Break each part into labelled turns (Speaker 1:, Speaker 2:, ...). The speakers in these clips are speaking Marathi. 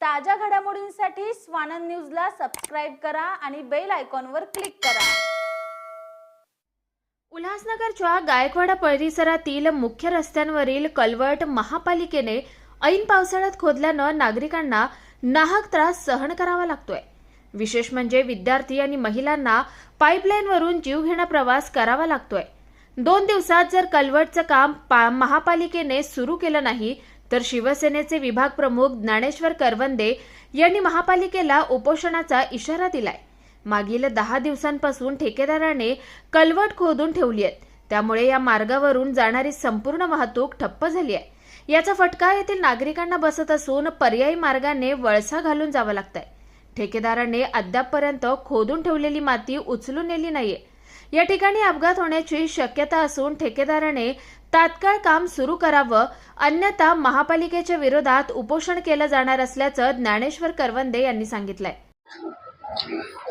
Speaker 1: ताज्या घडामोडींसाठी स्वानंद न्यूजला सबस्क्राईब करा आणि बेल आयकॉनवर क्लिक करा.
Speaker 2: उल्हासनगरच्या गायकवाडा परिसरातील मुख्य रस्त्यांवरील कलवट महापालिकेने ऐन पावसाळ्यात खोदल्यानं नागरिकांना नाहक त्रास सहन करावा लागतोय. विशेष म्हणजे विद्यार्थी आणि महिलांना पाईपलाईनवरून जीवघेणा प्रवास करावा लागतोय. दोन दिवसात जर कलवटचं काम पा- महापालिकेने सुरू केलं नाही तर शिवसेनेचे विभाग प्रमुख ज्ञानेश्वर करवंदे यांनी महापालिकेला उपोषणाचा इशारा दिलाय. मागील दहा दिवसांपासून ठेकेदाराने कलवट खोदून ठेवली आहेत. त्यामुळे या मार्गावरून जाणारी संपूर्ण वाहतूक ठप्प झाली आहे. याचा फटका येथील नागरिकांना बसत असून पर्यायी मार्गाने वळसा घालून जावं लागतंय. ठेकेदाराने अद्यापपर्यंत खोदून ठेवलेली माती उचलून नेली नाहीये. या ठिकाणी अपघात होण्याची शक्यता असून ठेकेदाराने तात्काळ काम सुरू करावं अन्यथा महापालिकेच्या विरोधात उपोषण केलं जाणार असल्याचं ज्ञानेश्वर करवंदे यांनी सांगितलंय.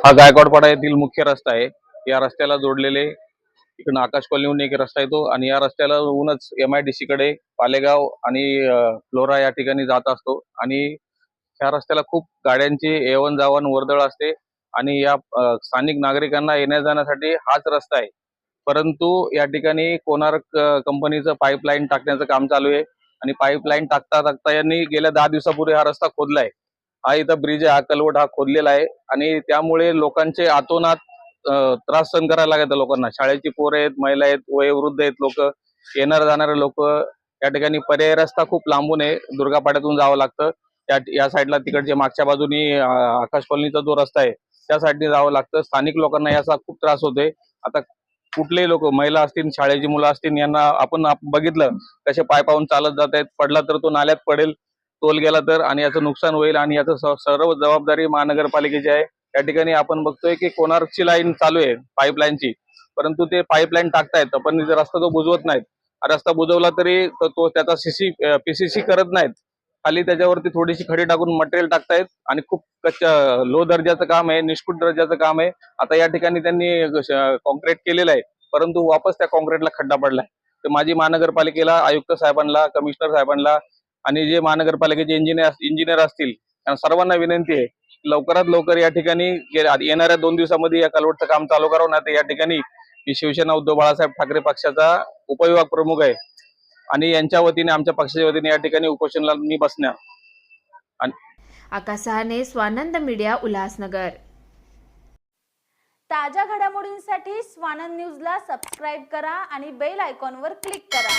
Speaker 3: हा गायकवाडपाडा येथील मुख्य रस्ता आहे. या रस्त्याला जोडलेले इकडून आकाश कॉलनीहून एक रस्ता येतो आणि या रस्त्याला होऊनच एम आय डी सी कडे पालेगाव आणि फ्लोरा या ठिकाणी जात असतो. आणि ह्या रस्त्याला खूप गाड्यांची येवन जावन वर्दळ असते. आणि या स्थानिक नागरिकांना येण्या जाण्यासाठी हाच रस्ता आहे. परंतु या ठिकाणी कोणार्क कंपनीचं पाईपलाईन टाकण्याचं काम चालू आहे. आणि पाईपलाईन टाकता टाकता यांनी गेल्या दहा दिवसापूर्वी हा रस्ता खोदलाय हा इथं ब्रिज आहे हा कलवट हा खोदलेला आहे. आणि त्यामुळे लोकांचे आतोनात त्रास सहन करायला लागत लोकांना. शाळेची पोरं आहेत महिला आहेत वयोवृद्ध आहेत लोक येणारे जाणारे लोक. या ठिकाणी पर्याय रस्ता खूप लांबून आहे. दुर्गापाड्यातून जावं लागतं. या या साईडला तिकडच्या मागच्या बाजूनी आकाश कॉलनीचा जो रस्ता आहे त्यासाठी जावं लागतं. स्थानिक लोकांना याचा खूप त्रास होतोय. आता कुठलेही लोक महिला असतील शाळेची मुलं असतील यांना आपण बघितलं कसे पाय पाहून चालत जात आहेत. पडला तर तो नाल्यात पडेल तोल गेला तर आणि याचं नुकसान होईल. आणि याचं सर्व जबाबदारी महानगरपालिकेची आहे. या ठिकाणी आपण बघतोय की कोणार्कची लाईन चालू आहे पाईपलाईनची. परंतु ते पाईपलाईन टाकतायत पण रस्ता तो बुजवत नाहीत. रस्ता बुजवला तरी तो त्याचा सीसी पीसीसी करत नाहीत. खाली त्याच्यावरती थोडीशी खडी टाकून मटेरियल टाकतायत आणि खूप कच्च्या लो दर्जाचं काम आहे निष्कुट दर्जाचं काम आहे. आता या ठिकाणी त्यांनी कॉन्क्रीट केलेलं आहे परंतु वापस त्या कॉन्क्रीटला खड्डा पडलाय. तर माझी महानगरपालिकेला आयुक्त साहेबांना कमिशनर साहेबांना आणि जे महानगरपालिकेचे इंजिनियर इंजिनियर असतील त्यांना सर्वांना विनंती आहे लवकरात लवकर या ठिकाणी येणाऱ्या दोन दिवसामध्ये या कलवटचं काम चालू करावं ना तर या ठिकाणी मी शिवसेना उद्धव बाळासाहेब ठाकरे पक्षाचा उपविभाग प्रमुख आहे. आणि यांच्या वतीने आमच्या पक्षाच्या वतीने या ठिकाणी उपोषणाला मी बसणार.
Speaker 2: आकाश सहाने स्वानंद मीडिया उल्हासनगर.
Speaker 1: ताज्या घडामोडींसाठी स्वानंद न्यूजला सबस्क्राईब करा आणि बेल आयकॉनवर क्लिक करा.